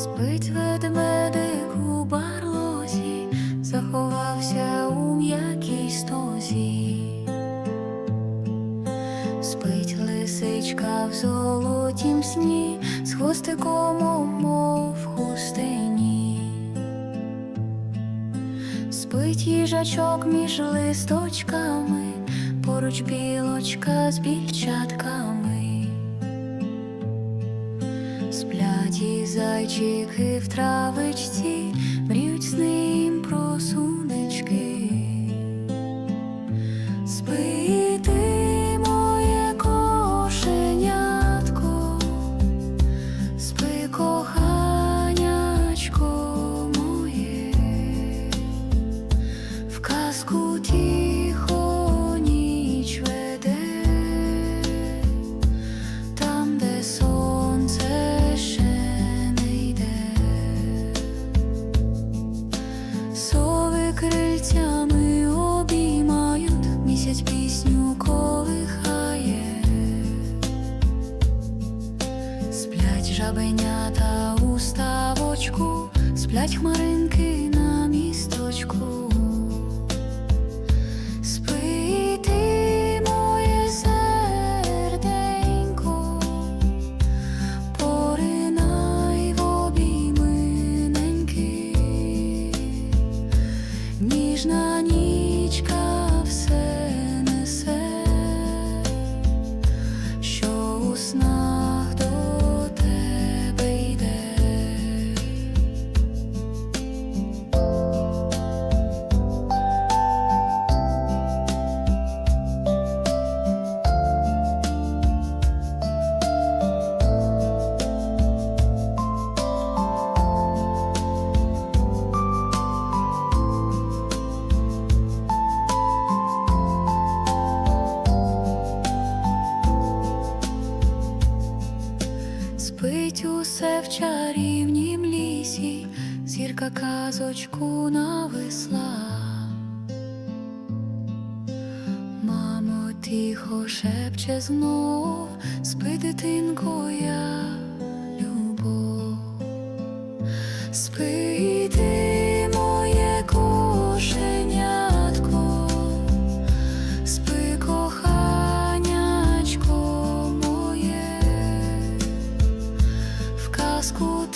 Спить ведмедик у барлозі, заховався у м'якій стозі. Спить лисичка в золотім сні, з хвостиком, мов хустині. Спить їжачок між листочками, поруч білочка з більчатками. Сплять і зайчики в травичці, мріють сни їм про сунечки. Спи ти, моє кошенятко, спи, коханячко моє, в казку колихає. Сплять жабенята у ставочку, сплять хмаринки на місточку. Спи моє серденько, поринай в. Ніжна Спить усе в чарівнім лісі, зірка казочку нависла. Мамо, тихо шепче знов, спи, дитинко, я любов. Спи в казку